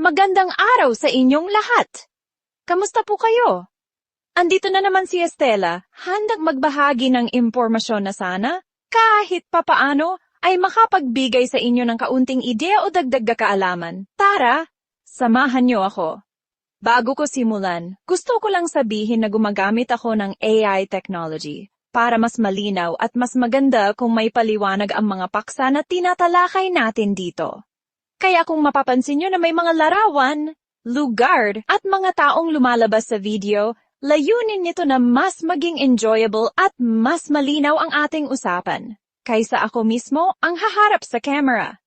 Magandang araw sa inyong lahat! Kamusta po kayo? Andito na naman si Estela, handang magbahagi ng impormasyon na sana, kahit papaano, ay makapagbigay sa inyo ng kaunting ideya o dagdag na kaalaman. Tara, samahan niyo ako. Bago ko simulan, gusto ko lang sabihin na gumagamit ako ng AI technology para mas malinaw at mas maganda kung may paliwanag ang mga paksa na tinatalakay natin dito. Kaya kung mapapansin nyo na may mga larawan, lugar at mga taong lumalabas sa video, layunin nito na mas maging enjoyable at mas malinaw ang ating usapan, kaysa ako mismo ang haharap sa camera.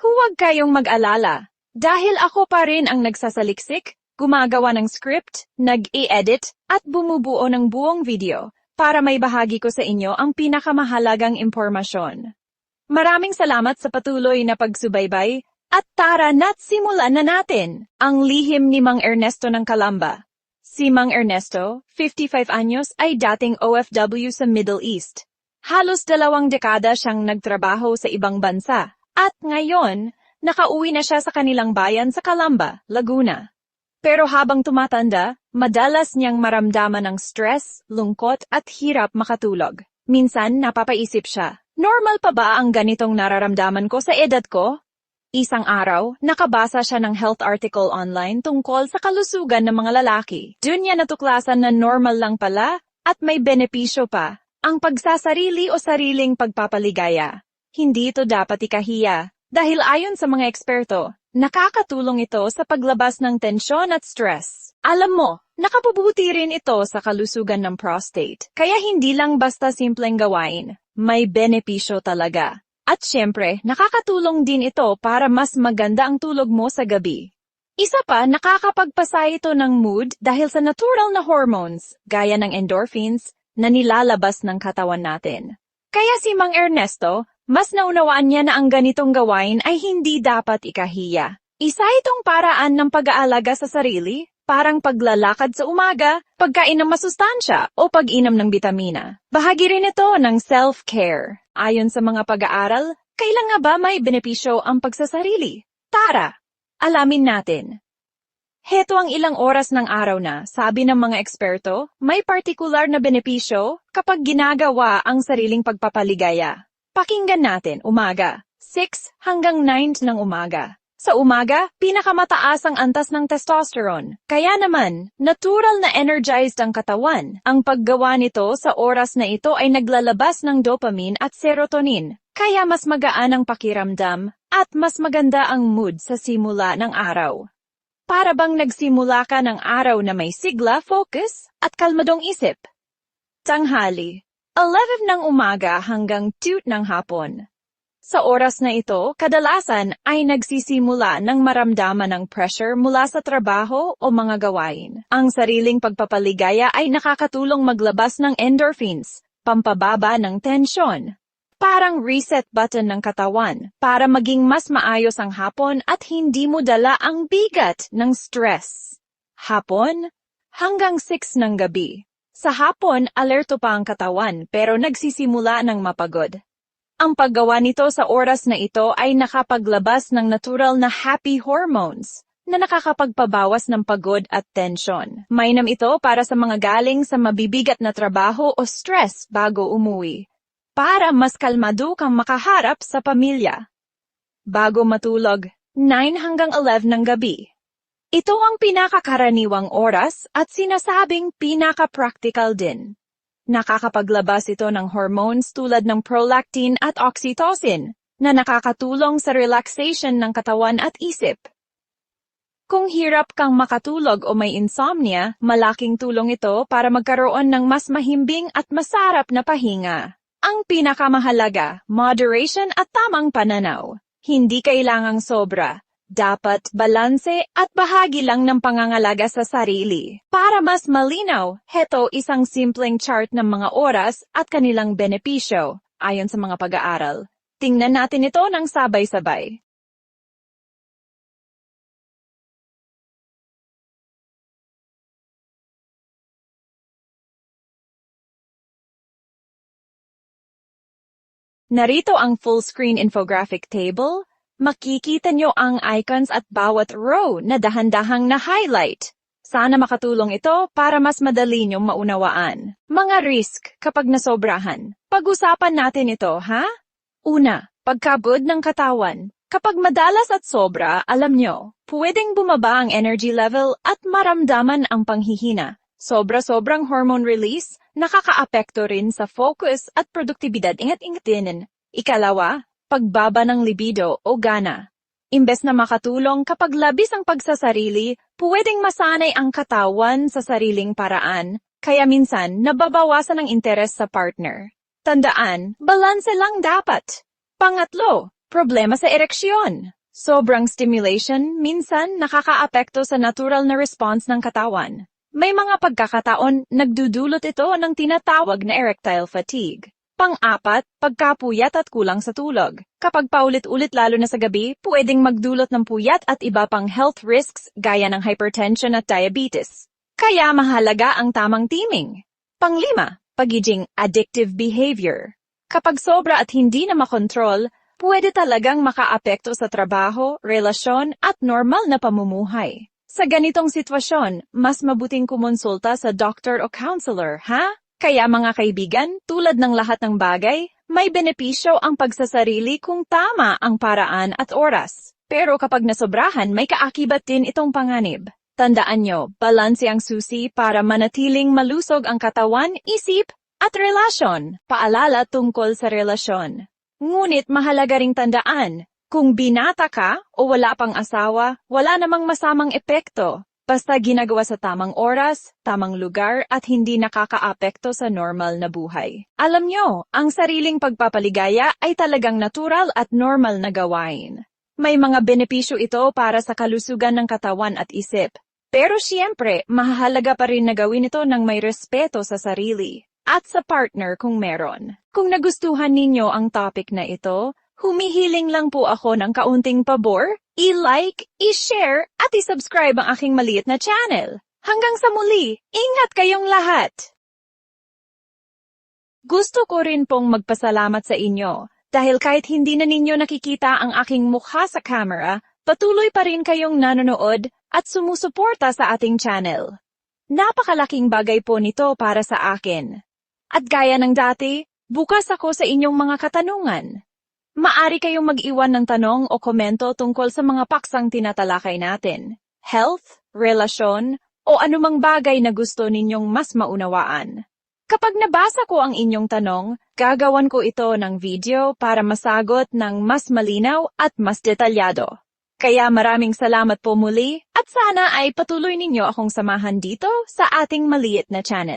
Huwag kayong mag-alala, dahil ako pa rin ang nagsasaliksik, gumagawa ng script, nag-i-edit, at bumubuo ng buong video para may bahagi ko sa inyo ang pinakamahalagang impormasyon. Maraming salamat sa patuloy na pagsubaybay at tara na't simulan na natin ang lihim ni Mang Ernesto ng Kalamba. Si Mang Ernesto, 55 anyos, ay dating OFW sa Middle East. Halos dalawang dekada siyang nagtrabaho sa ibang bansa at ngayon, nakauwi na siya sa kanilang bayan sa Kalamba, Laguna. Pero habang tumatanda, madalas niyang maramdaman ng stress, lungkot at hirap makatulog. Minsan napapaisip siya, normal pa ba ang ganitong nararamdaman ko sa edad ko? Isang araw, nakabasa siya ng health article online tungkol sa kalusugan ng mga lalaki. Doon niya natuklasan na normal lang pala at may benepisyo pa ang pagsasarili o sariling pagpapaligaya. Hindi ito dapat ikahiya dahil ayon sa mga eksperto, nakakatulong ito sa paglabas ng tensyon at stress. Alam mo, nakapubuti rin ito sa kalusugan ng prostate. Kaya hindi lang basta simpleng gawain, may benepisyo talaga. At syempre, nakakatulong din ito para mas maganda ang tulog mo sa gabi. Isa pa, nakakapagpasa ito ng mood dahil sa natural na hormones, gaya ng endorphins, na nilalabas ng katawan natin. Kaya si Mang Ernesto, mas naunawaan niya na ang ganitong gawain ay hindi dapat ikahiya. Isa itong paraan ng pag-aalaga sa sarili, parang paglalakad sa umaga, pagkain ng masustansya o pag-inom ng bitamina. Bahagi rin ito ng self-care. Ayon sa mga pag-aaral, kailan nga ba may benepisyo ang pagsasarili? Tara, alamin natin. Heto ang ilang oras ng araw na, sabi ng mga eksperto, may partikular na benepisyo kapag ginagawa ang sariling pagpapaligaya. Pakinggan natin, umaga, 6 hanggang 9 ng umaga. Sa umaga, pinakamataas ang antas ng testosterone. Kaya naman, natural na energized ang katawan. Ang paggawa nito sa oras na ito ay naglalabas ng dopamine at serotonin. Kaya mas magaan ang pakiramdam at mas maganda ang mood sa simula ng araw. Para bang nagsimula ka ng araw na may sigla, focus, at kalmadong isip. Tanghali, 11 ng umaga hanggang 2 ng hapon. Sa oras na ito, kadalasan ay nagsisimula ng maramdaman ng pressure mula sa trabaho o mga gawain. Ang sariling pagpapaligaya ay nakakatulong maglabas ng endorphins, pampababa ng tensyon. Parang reset button ng katawan para maging mas maayos ang hapon at hindi mo dala ang bigat ng stress. Hapon hanggang 6 ng gabi. Sa hapon, alerto pa ang katawan pero nagsisimula ng mapagod. Ang paggawa nito sa oras na ito ay nakapaglabas ng natural na happy hormones na nakakapagpabawas ng pagod at tensyon. Mainam ito para sa mga galing sa mabibigat na trabaho o stress bago umuwi. Para mas kalmado kang makaharap sa pamilya. Bago matulog, 9 hanggang 11 ng gabi. Ito ang pinakakaraniwang oras at sinasabing pinaka-practical din. Nakakapaglabas ito ng hormones tulad ng prolactin at oxytocin na nakakatulong sa relaxation ng katawan at isip. Kung hirap kang makatulog o may insomnia, malaking tulong ito para magkaroon ng mas mahimbing at masarap na pahinga. Ang pinakamahalaga, moderation at tamang pananaw. Hindi kailangang sobra, dapat balanse at bahagi lang ng pangangalaga sa sarili. Para mas malinaw, heto isang simpleng chart ng mga oras at kanilang benepisyo, ayon sa mga pag-aaral. Tingnan natin ito ng sabay-sabay. Narito ang full screen infographic table makikita nyo ang icons at bawat row na dahan-dahang na-highlight. Sana makatulong ito para mas madali nyong maunawaan. Mga risk kapag nasobrahan. Pag-usapan natin ito, ha? Una, pagkabod ng katawan. Kapag madalas at sobra, alam nyo, pwedeng bumaba ang energy level at maramdaman ang panghihina. Sobra-sobrang hormone release, nakakaapekto rin sa focus at produktibidad. Ingat-ingat din. Ikalawa, pagbaba ng libido o gana. Imbes na makatulong kapag labis ang pagsasarili, pwedeng masanay ang katawan sa sariling paraan, kaya minsan nababawasan ang interes sa partner. Tandaan, balanse lang dapat. Pangatlo, problema sa ereksyon. Sobrang stimulation minsan nakakaapekto sa natural na response ng katawan. May mga pagkakataon nagdudulot ito ng tinatawag na erectile fatigue. Pang-apat, pagkapuyat at kulang sa tulog. Kapag paulit-ulit lalo na sa gabi, pwedeng magdulot ng puyat at iba pang health risks gaya ng hypertension at diabetes. Kaya mahalaga ang tamang timing. Panglima, pagiging addictive behavior. Kapag sobra at hindi na makontrol, pwede talagang makaapekto sa trabaho, relasyon at normal na pamumuhay. Sa ganitong sitwasyon, mas mabuting kumonsulta sa doctor o counselor, ha? Kaya mga kaibigan, tulad ng lahat ng bagay, may benepisyo ang pagsasarili kung tama ang paraan at oras. Pero kapag nasobrahan, may kaakibat din itong panganib. Tandaan nyo, balanse ang susi para manatiling malusog ang katawan, isip, at relasyon. Paalala tungkol sa relasyon. Ngunit mahalaga ring tandaan, kung binata ka o wala pang asawa, wala namang masamang epekto. Basta ginagawa sa tamang oras, tamang lugar at hindi nakakaapekto sa normal na buhay. Alam nyo, ang sariling pagpapaligaya ay talagang natural at normal na gawain. May mga benepisyo ito para sa kalusugan ng katawan at isip. Pero siyempre, mahalaga pa rin na gawin ito ng may respeto sa sarili at sa partner kung meron. Kung nagustuhan ninyo ang topic na ito, humihiling lang po ako ng kaunting pabor i-like, i-share, at i-subscribe ang aking maliit na channel. Hanggang sa muli, ingat kayong lahat! Gusto ko rin pong magpasalamat sa inyo dahil kahit hindi na ninyo nakikita ang aking mukha sa camera, patuloy pa rin kayong nanonood at sumusuporta sa ating channel. Napakalaking bagay po nito para sa akin. At gaya ng dati, bukas ako sa inyong mga katanungan. Maari kayong mag-iwan ng tanong o komento tungkol sa mga paksang tinatalakay natin. Health, relasyon, o anumang bagay na gusto ninyong mas maunawaan. Kapag nabasa ko ang inyong tanong, gagawan ko ito ng video para masagot ng mas malinaw at mas detalyado. Kaya maraming salamat po muli at sana ay patuloy ninyo akong samahan dito sa ating maliit na channel.